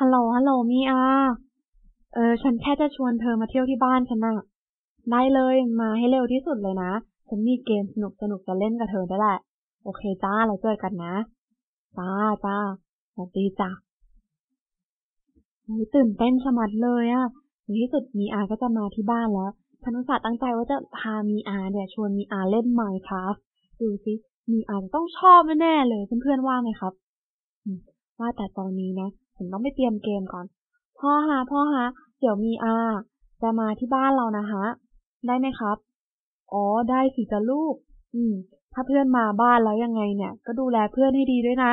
ฮัลโหล ฮัลโหล มีอา เออ ฉันแค่จะชวนเธอมาเที่ยวที่บ้านฉันน่ะได้เลย มาให้เร็วที่สุดเลยนะ ฉันมีเกมสนุกสนุกจะเล่นกับเธอได้แหละ โอเคจ้า เราเจอกันนะ จ้าจ้าสวัสดีจ้าตื่นเต้นชะมัดเลยอะในที่สุดมีอาก็จะมาที่บ้านแล้วฉันอุตส่าห์ตั้งใจว่าจะพามีอาเนี่ยชวนมีอาเล่น Minecraft ดูสิมีอาจะต้องชอบแน่เลยเพื่อนๆว่าไหมครับ ว่าแต่ตอนนี้นะ ผมต้องไปเตรียมเกมก่อน พ่อฮะพ่อฮะเดี๋ยวมีอาจะมาที่บ้านเรานะฮะ ได้ไหมครับ อ๋อ ได้สิจ้ะลูก อืม ถ้าเพื่อนมาบ้านแล้วยังไงเนี่ย ก็ดูแลเพื่อนให้ดีด้วยนะ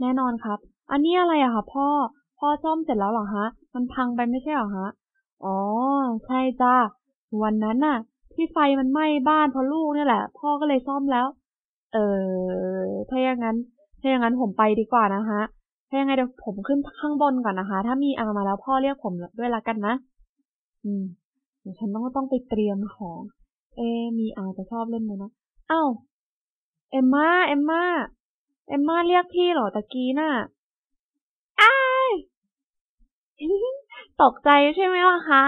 แน่นอนครับ อันนี้อะไรอะคะพ่อ พ่อซ่อมเสร็จแล้วเหรอฮะ มันพังไปไม่ใช่เหรอฮะ อ๋อ ใช่จ้าวันนั้นน่ะ ที่ไฟมันไหม้บ้านเพราะลูกนี่แหละ พ่อก็เลยซ่อมแล้ว เออถ้าอย่างนั้น ถ้าอย่างนั้นผมไปดีกว่านะฮะ ยังไงเดี๋ยวผมขึ้นข้างบนก่อนนะคะ ถ้ามีอามาแล้วพ่อเรียกผมด้วยละกันนะ อืม เดี๋ยวฉันต้องต้องไปเตรียมของ เอ มีอาจะชอบเล่นไหมนะอ้าวเอมมาเอมมาเอมมาเรียกพี่เหรอตะกี้น่ะอ้ายตกใจใช่ไหมล่ะคะ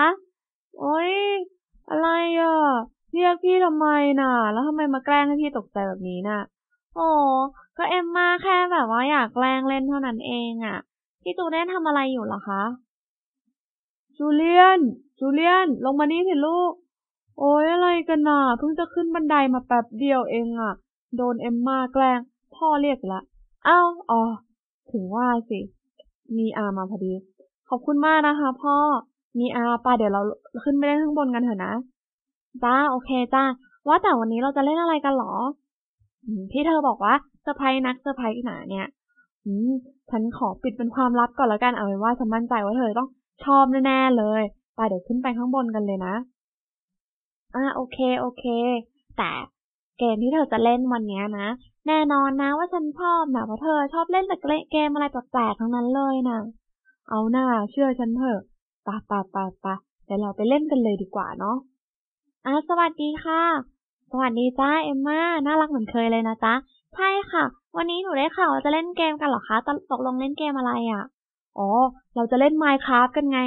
โอ๊ยอะไรอะ เรียกพี่ทำไมน่ะ แล้วทำไมมาแกล้งให้พี่ตกใจแบบนี้น่ะ โอ้ก็เอ็มมาแค่แบบว่าอยากแกล้งเล่นเท่านั้นเองอะพี่จูเลียนทำอะไรอยู่หรอคะ จูเลียน จูเลียน ลงมานี่สิลูก โอ้ยอะไรกันน่ะเพิ่งจะขึ้นบันไดมาแป๊บเดียวเองอะโดนเอ็มมาแกล้ง พ่อเรียกละอ้าวอ๋อ ถึงว่าสิ มีอามาพอดี ขอบคุณมากนะคะ พ่อ มีอาป่าเดี๋ยวเราขึ้นไปเล่นข้างบนกันเถอะนะ จ้า โอเคจ้า ว่าแต่วันนี้เราจะเล่นอะไรกันหรอ ที่เธอบอกว่าเซอร์ไพรส์นักเซอร์ไพรส์หนาเนี่ยอืมฉันขอปิดเป็นความลับก่อนแล้วกันเอาไว้ว่าฉันมั่นใจว่าเธอต้องชอบแน่ๆเลยไปเดี๋ยวขึ้นไปข้างบนกันเลยนะ อ่าโอเคโอเค แต่เกมที่เธอจะเล่นวันนี้นะ แน่นอนนะว่าฉันชอบนะเพราะเธอชอบเล่นแต่เกมอะไรแปลกๆทั้งนั้นเลยนะเอาหน้าเชื่อฉันเถอะปะปะปะปะเดี๋ยวเราไปเล่นกันเลยดีกว่าเนาะอะสวัสดีค่ะ สวัสดีจ้าเอมมาน่ารักเหมือนเคยเลยนะจ๊ะใช่ค่ะ วันนี้หนูได้ข่าวว่าจะเล่นเกมกันเหรอคะตกลงเล่นเกมอะไรอะอ๋อเราจะเล่น Minecraft กันไง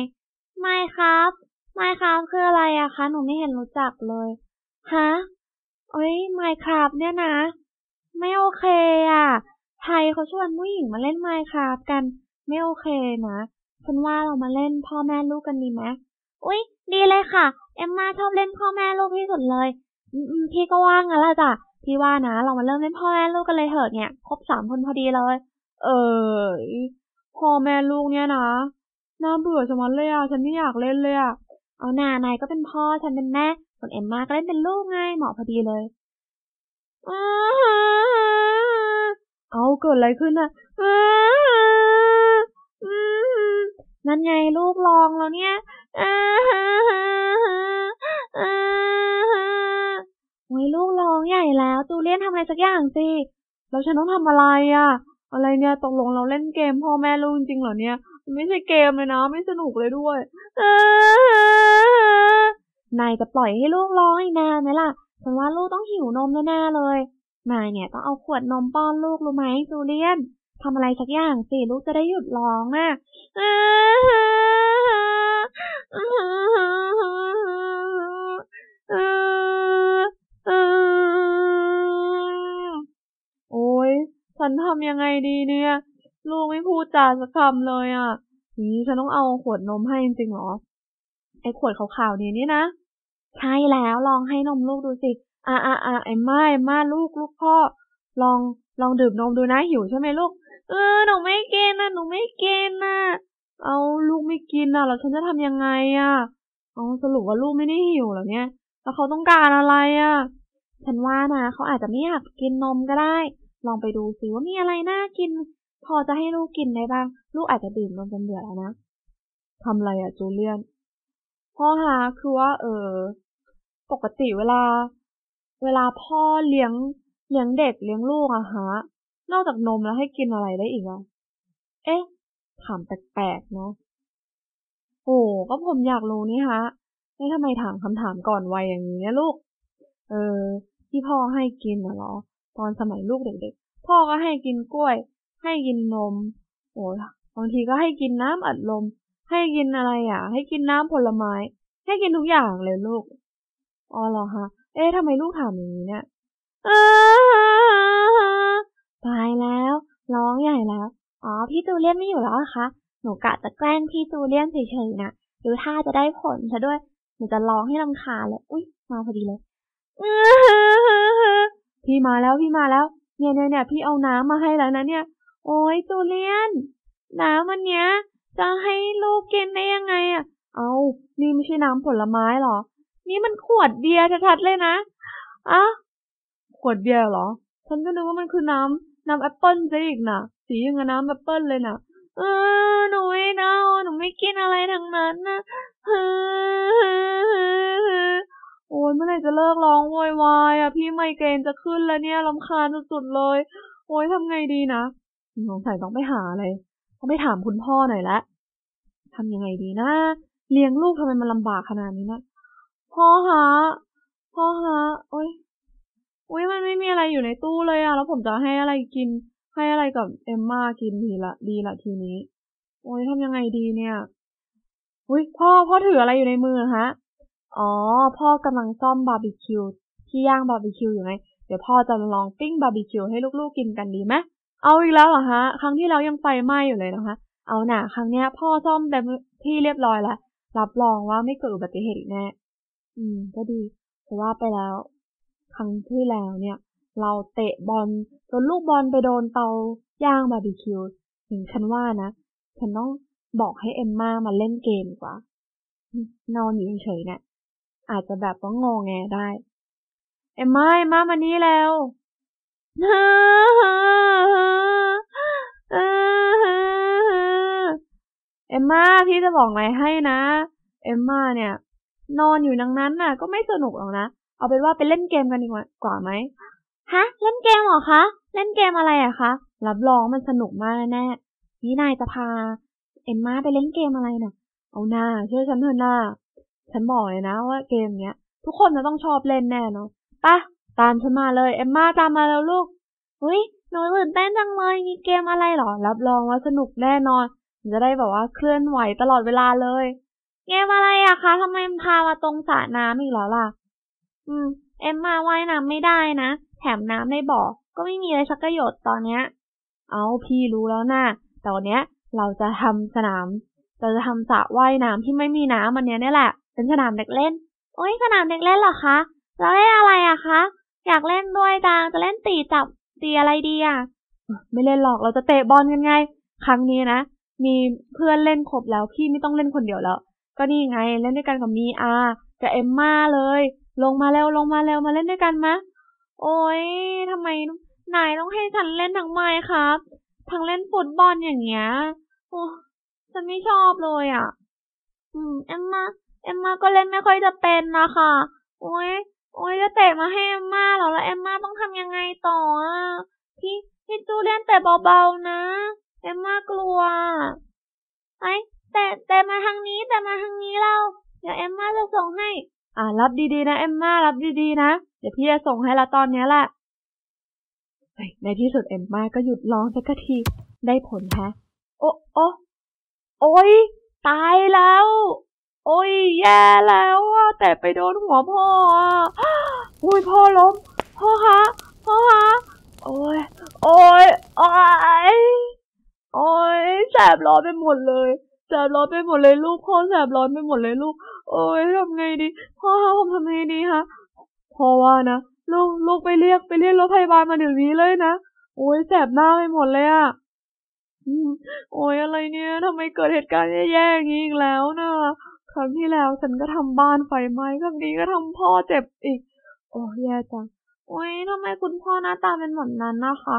Minecraft Minecraft คืออะไรอะคะหนูไม่เห็นรู้จักเลยฮะเอ้ย Minecraft เนี่ยนะ ไม่โอเคอะไทยเขาชวนผู้หญิงมาเล่น Minecraft กัน ไม่โอเคนะฉันว่าเรามาเล่นพ่อแม่ลูกกันดีไหมอุ๊ย ดีเลยค่ะ เอมมาชอบเล่นพ่อแม่ลูกที่สุดเลย อืมพี่ก็ว่างงั้นละจ้ะพี่ว่านะเรามาเริ่มเล่นพ่อแม่ลูกกันเลยเถอะเนี่ยครบสามคนพอดีเลย เออพ่อแม่ลูกเนี่ยนะน่าเบื่อชะมัดเลยอะฉันไม่อยากเล่นเลยอะเอาหน้านายก็เป็นพ่อฉันเป็นแม่ส่วนเอ็มมาก็เล่นเป็นลูกไงเหมาะพอดีเลยเอาเกิดอะไรขึ้นอะนั่นไงลูกลองแล้วเนี่ย ญ่แล้วตูเลียนทำอะไรสักอย่างสิ แล้วฉันต้องทำอะไรอะ อะไรเนี่ยตกลงเราเล่นเกมพ่อแม่ลูกจริงเหรอเนี่ย มันไม่ใช่เกมเลยนะ ไม่สนุกเลยด้วยนายจะปล่อยให้ลูกร้องอีกนานไหมล่ะ ฉันว่าลูกต้องหิวนมแน่ๆเลย นายเนี่ยต้องเอาขวดนมป้อนลูกรู้ไหมจูเลียนทำอะไรสักอย่างสิลูกจะได้หยุดร้องอะโฉันทำยังไงดีเนี่ย ลูกไม่พูดจาสักคำเลยอะนี้ฉันต้องเอาขวดนมให้จริงๆหรอ ไอ้ขวดขาวๆนี้นี่นะ ใช่แล้วลองให้นมลูกดูสิ อ่าอ่าอ่าไอ้ไม่มาลูกลูกพ่อ ลองลองดื่มนมดูนะหิวใช่ไหมลูก เออหนูไม่กินนะหนูไม่กินนะเอาลูกไม่กินนะแล้วฉันจะทำยังไงอะเอาสรุปว่าลูกไม่ได้หิวหรอเนี่ย แล้วเขาต้องการอะไรอะ ฉันว่านะเขาอาจจะไม่อยากกินนมก็ได้ ลองไปดูสิว่ามีอะไรน่ากิน พอจะให้ลูกกินได้บ้าง ลูกอาจจะดื่มนมจนเบื่อแล้วนะทำอะไรอะจูเลียนพ่อฮะคือว่า เออ ปกติเวลา เวลาพ่อเลี้ยง เลี้ยงเด็กเลี้ยงลูกอะฮะ นอกจากนมแล้วให้กินอะไรได้อีกอะเอ๊ะ ถามแปลกๆเนาะโอ้ก็ผมอยากรู้นี่ฮะแล้วทำไมถามคำถามก่อนวัยอย่างนี้เนี่ยลูก เออ ที่พ่อให้กินเหรอ ตอนสมัยลูกเด็กๆ พ่อก็ให้กินกล้วย ให้กินนม โอ้บางทีก็ให้กินน้ำอัดลม ให้กินอะไรอะ ให้กินน้ำผลไม้ ให้กินทุกอย่างเลยลูก อ๋อเหรอคะเอ๊ะทำไมลูกถามอย่างนี้เนี่ยตายแล้ว ร้องใหญ่แล้ว อ๋อ พี่จูเลียนไม่อยู่แล้วคะ หนูกะจะแกล้งพี่จูเลียนเฉยๆนะดูท่าจะได้ผลซะด้วย หนูจะร้องให้ลำคาเลย อุ้ยมาพอดีเลย พี่มาแล้วพี่มาแล้ว เนี่ยเนี่ยเนี่ยพี่เอาน้ำมาให้แล้วนะเนี่ย โอ้ยจูเลียน น้ำมันเนี้ย จะให้ลูกกินได้ยังไงอะ เอานี่ไม่ใช่น้ำผลไม้หรอ นี่มันขวดเบียร์ชัดๆเลยนะอะขวดเบียร์เหรอ ฉันก็นึกว่ามันคือน้ำน้ำแอปเปิ้ลซะอีกนะสียังกับน้ำแอปเปิ้ลเลยนะเออหนูไม่เอาหนูไม่กินอะไรทั้งนั้นนะ โอ้ยเมื่อไหร่จะเลิกร้องโวยวายอะพี่ไมเกรนจะขึ้นแล้วเนี่ยรำคาญสุดๆเลย โอ้ยทำไงดีนะสงสัยต้องไปหาอะไรต้องไปถามคุณพ่อหน่อยละทำยังไงดีนะเลี้ยงลูกทำไมมันลำบากขนาดนี้นะพ่อฮะพ่อฮะโอ้ยโอ้ยมันไม่มีอะไรอยู่ในตู้เลยอะแล้วผมจะให้อะไรกิน ให้อะไรกับเอมมากินดีละดีละทีนี้ โอ้ยทำยังไงดีเนี่ยอุ้ยพ่อพ่อถืออะไรอยู่ในมือฮะ อ๋อ พ่อกำลังซ่อมบาร์บีคิวที่ย่างบาร์บีคิวอยู่ไง เดี๋ยวพ่อจะลองปิ้งบาร์บีคิวให้ลูกๆกินกันดีไหมเอาอีกแล้วเหรอฮะ ครั้งที่แล้วยังไฟไหม้อยู่เลยนะคะ เอาหน่ะครั้งเนี้ย พ่อซ่อมแต่ที่เรียบร้อยแล้ว รับรองว่าไม่เกิดอุบัติเหตุอีกแน่ อืม ก็ดีแต่ว่าไปแล้ว ครั้งที่แล้วเนี่ย เราเตะบอลจนลูกบอลไปโดนเตาย่างบาร์บีคิวถึงฉันว่านะ ฉันต้องบอกให้เอมมามาเล่นเกมกว่า นอนอยู่เฉยๆเนี่ย อาจจะแบบว่างงแงได้ เอมมาเอมมามานี่แล้วเอ็มมาพี่จะบอกอะไรให้นะ เอ็มมาเนี่ย นอนอยู่ดังนั้นน่ะ ก็ไม่สนุกหรอกนะ เอาเป็นว่าไปเล่นเกมกันดีกว่ากว่าไหมฮะ เล่นเกมเหรอคะ เล่นเกมอะไรอะคะ รับรองมันสนุกมากแน่นี่นายจะพา เอ็มมาไปเล่นเกมอะไรน่ะ เอาหน้าเชื่อฉันเถอะหน้า ฉันบอกเลยนะว่าเกมเนี้ย ทุกคนจะต้องชอบเล่นแน่เนาะปะตามฉันมาเลยเอมมาตามมาแล้วลูกอุ้ยหนูตื่นเต้นจังเลยมีเกมอะไรหรอ รับรองว่าสนุกแน่นอนจะได้แบบว่าเคลื่อนไหวตลอดเวลาเลย เกมอะไรอะคะทำไมพามาตรงสระน้ำอีกแล้วล่ะ อืม เอ็มมาว่ายน้ำไม่ได้นะ แถมน้ำในบ่อก็ไม่มีอะไรสักประโยชน์ตอนเนี้ย เอาพี่รู้แล้วนะแต่วันเนี้ยเราจะทำสนาม เราจะทำสระว่ายน้ำที่ไม่มีน้ำมันเนี้ยนี่แหละ เป็นสนามเด็กเล่น โอ้ยสนามเด็กเล่นเหรอคะแล้วเล่นอะไรอะคะ อยากเล่นด้วยจังจะเล่นตีจับตีอะไรดีอะไม่เล่นหรอกเราจะเตะบอลกันไง ครั้งนี้นะ มีเพื่อนเล่นครบแล้วพี่ไม่ต้องเล่นคนเดียวแล้ว ก็นี่ไงเล่นด้วยกันกับมีอากับเอมมาเลย ลงมาเร็วลงมาเร็วมาเล่นด้วยกันมะ โอ้ยทำไมนายต้องให้ฉันเล่นทั้งไม้ครับ ทั้งเล่นฟุตบอลอย่างเงี้ยโอ้ ฉันไม่ชอบเลยอะ อืม เอมมาเอมมาก็เล่นไม่ค่อยจะเป็นนะคะโอ้ยโอ้ยจะเตะมาให้เอมมาเหรอแล้วเอมมาต้องทำยังไงต่ออะพี่พี่จูเล่นแต่เบาๆนะ เอมมากลัวไอ้แต่แต่มาทางนี้แต่มาทางนี้เรา เดี๋ยวเอมมาจะส่งให้ อ่ารับดีๆนะเอมมารับดีๆนะ เดี๋ยวพี่จะส่งให้ละตอนนี้แหละในที่สุดเอมมาก็หยุดร้องสักทีได้ผลแฮะ โอ้โอ้ โอ้ยตายแล้ว โอ้ยแย่แล้วอะแต่ไปโดนหัวพ่ออะอุ้ยพ่อล้ม พ่อคะพ่อคะโอ้ยโอ้ยโอ้ยโอ้ยแสบร้อนไปหมดเลยแสบร้อนไปหมดเลยลูกพ่อแสบร้อนไปหมดเลยลูก โอ้ยทำไงดี พ่อคะผมทำไงดีคะพ่อว่านะลูกลูกไปเรียกไปเรียกรถพยาบาลมาเดี๋ยวนี้เลยนะโอ้ยแสบหน้าไปหมดเลยอะ โอ้ยอะไรเนี่ยทำไมเกิดเหตุการณ์แย่ๆอย่างนี้อีกแล้วนะครั้งที่แล้วฉันก็ทำบ้านไฟไหม้ครั้งนี้ก็ทำพ่อเจ็บอีก โอ้ยแย่จังโอ้ยทำไมคุณพ่อหน้าตาเป็นแบบนั้นนะคะ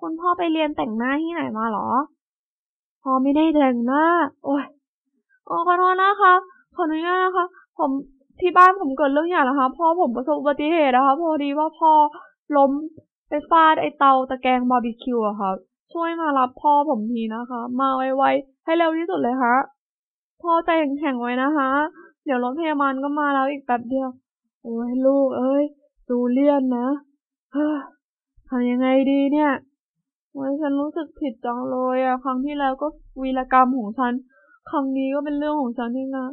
คุณพ่อไปเรียนแต่งหน้าที่ไหนมาหรอพ่อไม่ได้แต่งหน้า โอ้ยโอ้ขอโทษนะคะ ขออนุญาตนะคะ ผมที่บ้านผมเกิดเรื่องอย่างนะคะพ่อผมประสบอุบัติเหตุนะคะ พอดีว่าพ่อล้มไปฟาดไอเตาตะแกรงบาร์บีคิวอะค่ะ ช่วยมารับพ่อผมทีนะคะ มาไวๆให้เร็วที่สุดเลยค่ะพ่อใจแข็งๆไว้นะคะ เดี๋ยวรถพยาบาลก็มาแล้วอีกแป๊บเดียว โอ้ยลูกเอ้ยดูเลี่ยนนะทำยังไงดีเนี่ยโอ๊ยฉันรู้สึกผิดจังเลยอะครั้งที่แล้วก็วีรกรรมของฉัน ครั้งนี้ก็เป็นเรื่องของฉันนี่นะ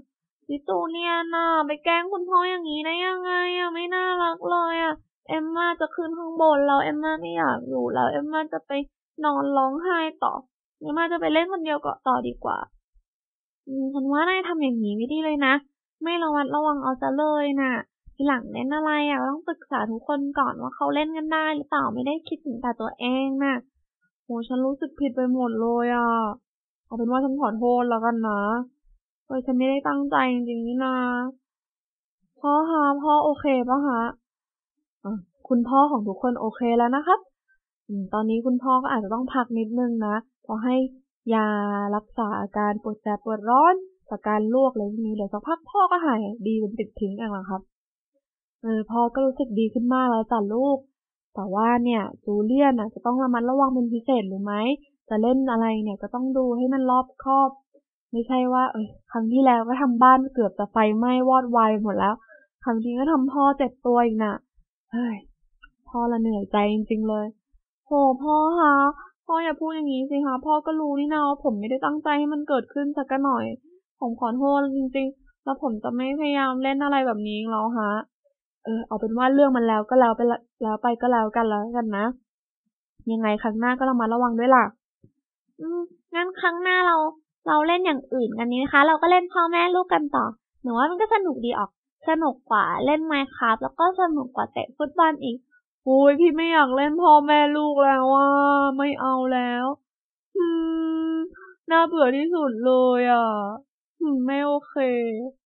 พี่ตูเนียน่ะไปแกล้งคุณพ่ออย่างนี้ได้ยังไงอะไม่น่ารักเลยอะเอมมาจะขึ้นข้างบนแล้วเอมมาไม่อยากอยู่แล้วเอมมาจะไป นอนร้องไห้ต่อเอมมาจะไปเล่นคนเดียวก็ต่อดีกว่า อืมฉันว่านายทำอย่างนี้ไม่ดีเลยนะ ไม่ระวัดระวังเอาซะเลยน่ะทีหลังเล่นอะไรอะต้องปรึกษาทุกคนก่อนว่าเขาเล่นกันได้ หรือเปล่าไม่ได้คิดถึงแต่ตัวเองน่ะโหฉันรู้สึกผิดไปหมดเลยอะเอาเป็นว่าฉันขอโทษแล้วกันนะเฮ้ยฉันไม่ได้ตั้งใจจริงๆนี่นะพ่อฮะพ่อโอเคปะฮะะคุณพ่อของทุกคนโอเคแล้วนะครับ ตอนนี้คุณพ่อก็อาจจะต้องพักนิดนึงนะพราะให้ยารักษาอาการปวดแสบปวดร้อนจากการลวกอะไรพวกนี้เดี๋ยวสักพักพ่อก็หายดีเป็นติดทิ้งเองละครับเออพ่อก็รู้สึกดีขึ้นมากแล้วจ้ะลูก แต่ว่าเนี่ยจูเลียนอะจะต้องระมัดระวังเป็นพิเศษหรือไหมจะเล่นอะไรเนี่ยก็ต้องดูให้มันรอบคอบ ไม่ใช่ว่า เอ้ยครั้งที่แล้วก็ทำบ้านเกือบจะไฟไหม้วอดวายหมดแล้วครั้งนี้ก็ทำพ่อเจ็บตัวอีกน่ะเฮ้ยพ่อละเหนื่อยใจจริงๆเลย โหพ่อคะพ่ออย่าพูดอย่างนี้สิคะพ่อก็รู้นี่นาว่าผมไม่ได้ตั้งใจให้มันเกิดขึ้นสักหน่อย ผมขอโทษจริงๆ แล้วผมจะไม่พยายามเล่นอะไรแบบนี้อีกแล้วฮะ เออ เอาเป็นว่าเรื่องมันแล้วก็แล้วไปแล้วไปก็แล้วกันแล้วกันนะ ยังไงครั้งหน้าก็ระมัดระวังด้วยล่ะ อืมงั้นครั้งหน้าเรา เราเล่นอย่างอื่นกันนี้นะคะ เราก็เล่นพ่อแม่ลูกกันต่อหนูว่ามันก็สนุกดีออก สนุกกว่าเล่นไมค์ครับแล้วก็สนุกกว่าเตะฟุตบอลอีก กูพี่ไม่อยากเล่นพ่อแม่ลูกแล้วว่าไม่เอาแล้วอืมน่าเบื่อที่สุดเลยอะ อืม ไม่โอเค